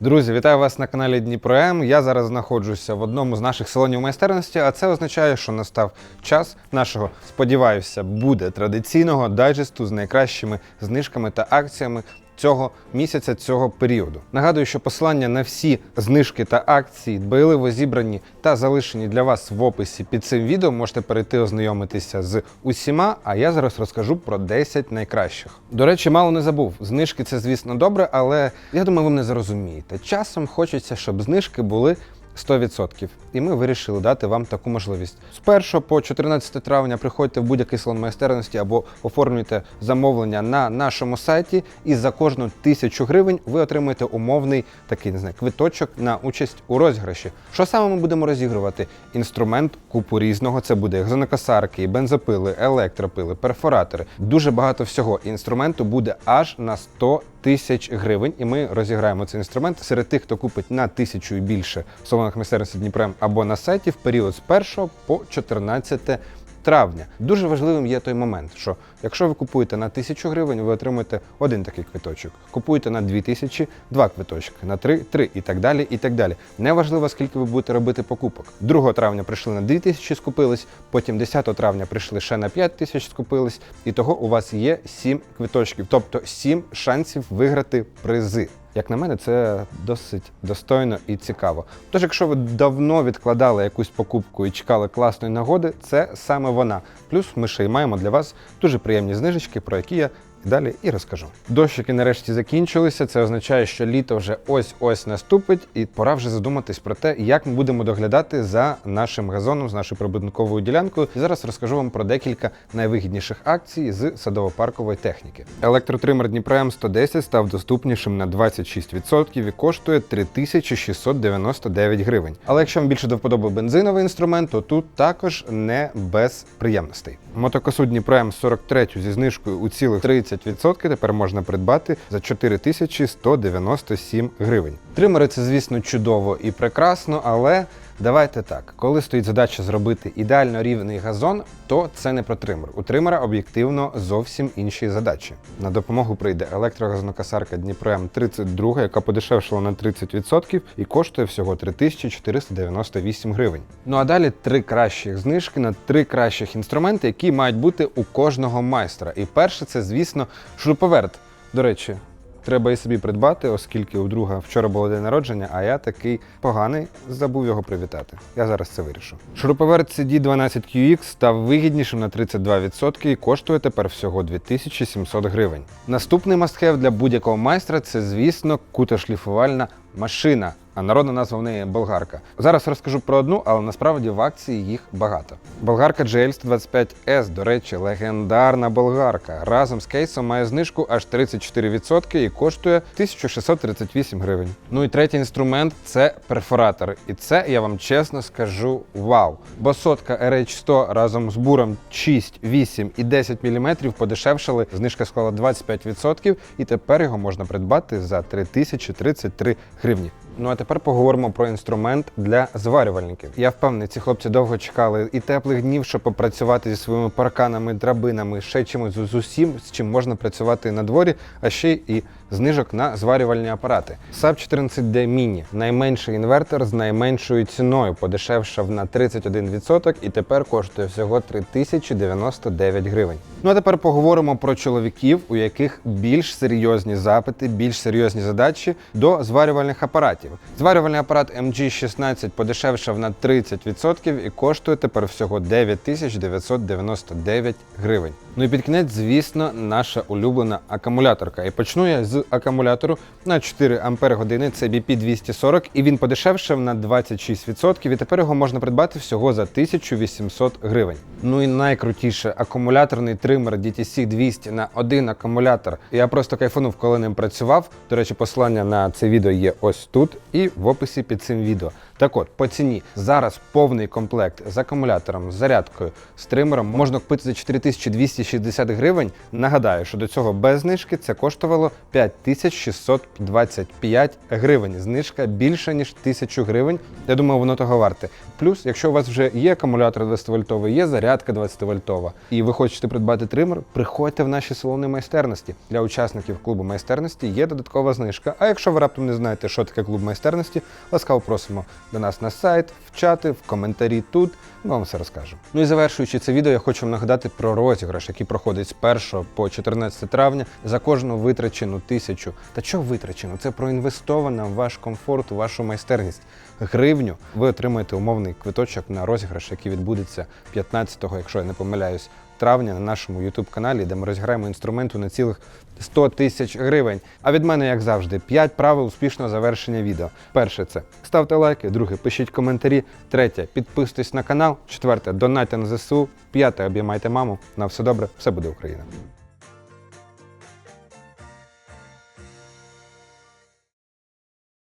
Друзі, вітаю вас на каналі Дніпро М. Я зараз знаходжуся в одному з наших салонів майстерності, а це означає, що настав час нашого, сподіваюся, буде традиційного дайджесту з найкращими знижками та акціями. Цього місяця, цього періоду. Нагадую, що посилання на всі знижки та акції дбайливо зібрані та залишені для вас в описі під цим відео. Можете перейти ознайомитися з усіма. А я зараз розкажу про 10 найкращих. До речі, мало не забув. Знижки це, звісно, добре, але я думаю, ви мене зрозумієте. Часом хочеться, щоб знижки були 100%. І ми вирішили дати вам таку можливість. З 1 по 14 травня приходьте в будь-який салон майстерності або оформлюйте замовлення на нашому сайті, і за кожну тисячу гривень ви отримаєте умовний такий не знаю, квиточок на участь у розіграші. Що саме ми будемо розігрувати? Інструмент купу різного. Це буде газонокосарки, бензопили, електропили, перфоратори. Дуже багато всього. Інструменту буде аж на 100 тисяч гривень, і ми розіграємо цей інструмент. Серед тих, хто купить на тисячу і більше в салонах майстерності Дніпрем або на сайті в період з 1 по 14 травня. Дуже важливим є той момент, що якщо ви купуєте на тисячу гривень, ви отримуєте один такий квиточок. Купуєте на дві тисячі два квиточки, на три три і так далі. І так далі. Неважливо, скільки ви будете робити покупок. 2 травня прийшли на 2 тисячі, скупились, потім 10 травня прийшли ще на 5 тисяч, скупились. І того у вас є 7 квиточків, тобто 7 шансів виграти призи. Як на мене, це досить достойно і цікаво. Тож, якщо ви давно відкладали якусь покупку і чекали класної нагоди, це саме вона. Плюс ми ще й маємо для вас дуже приємні знижечки, про які я далі і розкажу. Дощики нарешті закінчилися. Це означає, що літо вже ось-ось наступить, і пора вже задуматись про те, як ми будемо доглядати за нашим газоном, з нашою прибудинковою ділянкою. І зараз розкажу вам про декілька найвигідніших акцій з садово-паркової техніки. Електротример Дніпро М110 став доступнішим на 26% і коштує 3699 гривень. Але якщо вам більше до вподоби бензиновий інструмент, то тут також не без приємностей. Мотокосу Дніпро М43 зі знижкою у цілих 30% тепер можна придбати за 4197 гривень. Тримери це, звісно, чудово і прекрасно, але давайте так: коли стоїть задача зробити ідеально рівний газон, то це не про тример. У тримера об'єктивно зовсім інші задачі. На допомогу прийде електрогазонокосарка Дніпро М32, яка подешевшила на 30% і коштує всього 3498 гривень. Ну а далі три кращих знижки на три кращих інструменти, які мають бути у кожного майстра. І перше, це, звісно, шуруповерт. До речі, треба і собі придбати, оскільки у друга вчора було день народження, а я такий поганий, забув його привітати. Я зараз це вирішу. Шуруповерт CD12QX став вигіднішим на 32% і коштує тепер всього 2700 гривень. Наступний мастхев для будь-якого майстра це, звісно, кутошліфувальна машина. А народна назва в неї болгарка. Зараз розкажу про одну, але насправді в акції їх багато. Болгарка GL125S, до речі, легендарна болгарка. Разом з кейсом має знижку аж 34% і коштує 1638 гривень. Ну і третій інструмент це перфоратор. І це я вам чесно скажу вау. Бо сотка RH100 разом з буром 6, 8 і 10 мм подешевшали. Знижка склала 25%, і тепер його можна придбати за 3033 гривні. Ну а тепер поговоримо про інструмент для зварювальників. Я впевнений, ці хлопці довго чекали і теплих днів, щоб попрацювати зі своїми парканами, драбинами, ще чимось з усім, з чим можна працювати на дворі, а ще й знижок на зварювальні апарати. SAP 14D Mini – найменший інвертор з найменшою ціною, подешевшав на 31% і тепер коштує всього 3099 гривень. Ну а тепер поговоримо про чоловіків, у яких більш серйозні запити, більш серйозні задачі до зварювальних апаратів. Зварювальний апарат MG16 подешевшав на 30% і коштує тепер всього 9999 гривень. Ну і під кінець, звісно, наша улюблена акумуляторка. І почну я з акумулятору на 4 Ампер години. Це BP 240, і він подешевшав на 26%. І тепер його можна придбати всього за 1800 гривень. Ну і найкрутіше акумуляторний тример DTC 200 на один акумулятор. Я просто кайфанув, коли ним працював. До речі, посилання на це відео є ось тут. і в описі під цим відео. Так от, по ціні зараз повний комплект з акумулятором, зарядкою, з тримером можна купити за 4260 гривень. Нагадаю, що до цього без знижки це коштувало 5625 гривень. Знижка більше ніж 1000 гривень. Я думаю, воно того варте. Плюс, якщо у вас вже є акумулятор 20 вольтовий, є зарядка 20 вольтова, і ви хочете придбати тример, приходьте в наші салони майстерності. Для учасників клубу майстерності є додаткова знижка. А якщо ви раптом не знаєте, що таке клуб майстерності, ласкаво просимо до нас на сайт, в чати, в коментарі тут. Ми вам все розкажемо. Ну і завершуючи це відео, я хочу вам нагадати про розіграш, який проходить з 1 по 14 травня за кожну витрачену тисячу. Та що витрачено? Це проінвестована в ваш комфорт, у вашу майстерність. Гривню ви отримаєте умовний квиточок на розіграш, який відбудеться 15-го, якщо я не помиляюсь, травня на нашому youtube каналі, де ми розіграємо інструменту на цілих 100 тисяч гривень. А від мене, як завжди, 5 правил успішного завершення відео. Перше це ставте лайки, друге пишіть коментарі, третє підписуйтесь на канал, четверте донайте на ЗСУ, п'яте обіймайте маму. На все добре, все буде Україна.